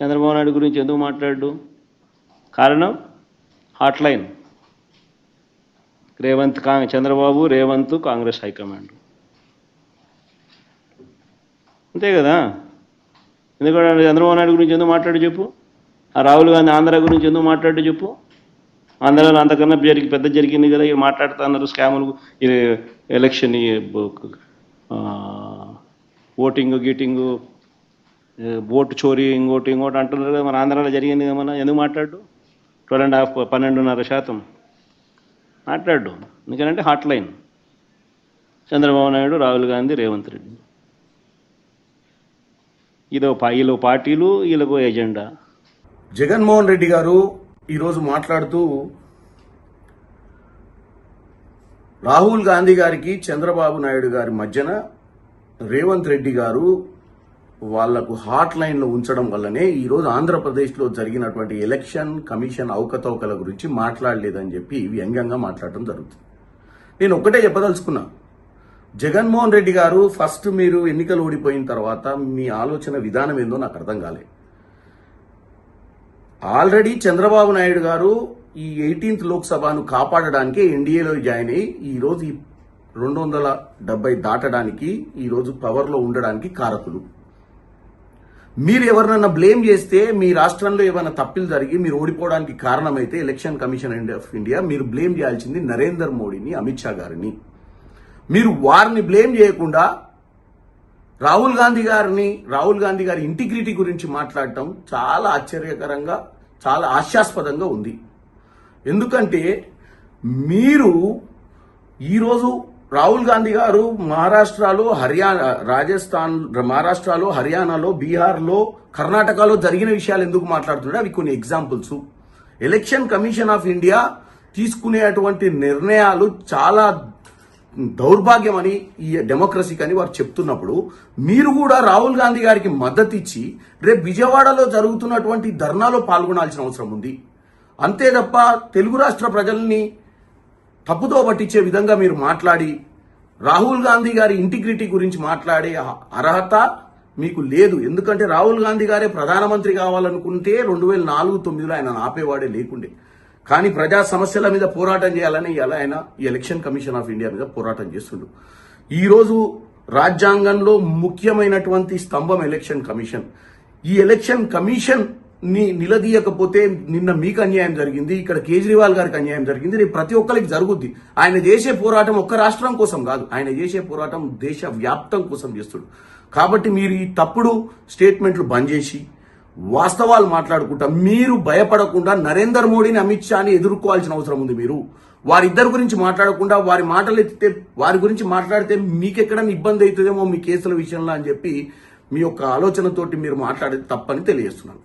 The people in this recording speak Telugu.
చంద్రబాబు నాయుడు గురించి ఎందుకు మాట్లాడు? కారణం? హాట్ లైన్ రేవంత్ కా చంద్రబాబు రేవంత్ కాంగ్రెస్ హైకమాండ్. అంతే కదా? ఎందుకంటే చంద్రబాబు నాయుడు గురించి ఎందుకు మాట్లాడు చెప్పు? ఆ రాహుల్ గాంధీ ఆంధ్ర గురించి ఎందుకు మాట్లాడు చెప్పు? ఆంధ్రాలో అంతకన్నా జరిగి పెద్ద జరిగింది కదా ఇవి మాట్లాడుతున్నారు స్కాములు ఇది ఎలక్షన్ ఈ ఓటింగ్ గీటింగు ఓటు చోరీ ఇంకోటి ఇంకోటి అంటున్నారు కదా మన ఆంధ్రాలో జరిగింది కదా మన ఎందుకు మాట్లాడు? ట్వెల్వ్ అండ్ హాఫ్ పన్నెండున్నర శాతం. మాట్లాడు ఎందుకంటే హాట్ లైన్ చంద్రబాబు నాయుడు రాహుల్ గాంధీ రేవంత్ రెడ్డి. ఇదో పా వీళ్ళు పార్టీలు వీళ్ళకు ఎజెండా. జగన్మోహన్ రెడ్డి గారు ఈరోజు మాట్లాడుతూ రాహుల్ గాంధీ గారికి చంద్రబాబు నాయుడు గారి మధ్యన రేవంత్ రెడ్డి గారు వాళ్ళకు హాట్ లైన్లో ఉంచడం వల్లనే ఈరోజు ఆంధ్రప్రదేశ్లో జరిగినటువంటి ఎలక్షన్ కమిషన్ అవకతవకల గురించి మాట్లాడలేదని చెప్పి వ్యంగ్యంగా మాట్లాడటం జరుగుతుంది. నేను ఒక్కటే చెప్పదలుచుకున్నా. జగన్మోహన్ రెడ్డి గారు ఫస్ట్ మీరు ఎన్నికలు ఓడిపోయిన తర్వాత మీ ఆలోచన విధానం ఏందో నాకు అర్థం కాలేదు ఆల్రెడీ చంద్రబాబు నాయుడు గారు ఈ ఎయిటీన్త్ లోక్సభను కాపాడడానికి ఎన్డీఏలో జాయిన్ అయ్యి ఈరోజు ఈ రెండు వందల డెబ్బై దాటడానికి ఈరోజు పవర్లో ఉండడానికి కారకులు. మీరు ఎవరినన్నా బ్లేమ్ చేస్తే మీ రాష్ట్రంలో ఏమైనా తప్పులు జరిగి మీరు ఓడిపోవడానికి కారణమైతే ఎలక్షన్ కమిషన్ ఆఫ్ ఇండియా మీరు బ్లేమ్ చేయాల్సింది నరేందర్ మోడీని అమిత్ షా గారిని. మీరు వారిని బ్లేమ్ చేయకుండా రాహుల్ గాంధీ గారిని రాహుల్ గాంధీ గారి ఇంటిగ్రిటీ గురించి మాట్లాడటం చాలా ఆశ్చర్యకరంగా చాలా హాస్యాస్పదంగా ఉంది. ఎందుకంటే మీరు ఈరోజు రాహుల్ గాంధీ గారు మహారాష్ట్రలో హర్యానా రాజస్థాన్ మహారాష్ట్రలో హర్యానాలో బీహార్లో కర్ణాటకలో జరిగిన విషయాలు ఎందుకు మాట్లాడుతున్నాడు అవి కొన్ని examples election commission of India తీసుకునేటువంటి నిర్ణయాలు చాలా దౌర్భాగ్యం అని ఈ డెమోక్రసీకి అని వారు చెప్తున్నప్పుడు మీరు కూడా రాహుల్ గాంధీ గారికి మద్దతు ఇచ్చి రేపు విజయవాడలో జరుగుతున్నటువంటి ధర్నాలో పాల్గొనాల్సిన అవసరం ఉంది. అంతే తప్ప తెలుగు రాష్ట్ర ప్రజల్ని తప్పుతో పట్టించే విధంగా మీరు మాట్లాడి రాహుల్ గాంధీ గారి ఇంటిగ్రిటీ గురించి మాట్లాడే అర్హత మీకు లేదు. ఎందుకంటే రాహుల్ గాంధీ గారే ప్రధానమంత్రి కావాలనుకుంటే రెండు వేల నాలుగు తొమ్మిదిలో ఆయన ఆపేవాడే లేకుండే. కానీ ప్రజా సమస్యల మీద పోరాటం చేయాలని ఇలా ఆయన ఈ ఎలక్షన్ కమిషన్ ఆఫ్ ఇండియా మీద పోరాటం చేస్తుండు. ఈరోజు రాజ్యాంగంలో ముఖ్యమైనటువంటి స్తంభం ఎలక్షన్ కమిషన్ ఈ ఎలక్షన్ కమిషన్ ని నిలదీయకపోతే నిన్న మీకు అన్యాయం జరిగింది ఇక్కడ కేజ్రీవాల్ గారికి అన్యాయం జరిగింది రేపు ప్రతి ఒక్కరికి జరుగుద్ది. ఆయన చేసే పోరాటం ఒక్క రాష్ట్రం కోసం కాదు ఆయన చేసే పోరాటం దేశ వ్యాప్తం కోసం చేస్తుడు. కాబట్టి మీరు ఈ తప్పుడు స్టేట్మెంట్లు బంద్ చేసి వాస్తవాలు మాట్లాడుకుంటా మీరు భయపడకుండా నరేందర్ మోడీని అమిత్ షాని ఎదుర్కోవాల్సిన అవసరం ఉంది మీరు. వారిద్దరి గురించి మాట్లాడకుండా వారి మాటలు ఎత్తితే వారి గురించి మాట్లాడితే మీకెక్కడైనా ఇబ్బంది అవుతుందేమో మీ కేసుల విషయంలో అని చెప్పి మీ యొక్క ఆలోచనతోటి మీరు మాట్లాడేది తప్పని తెలియజేస్తున్నాను.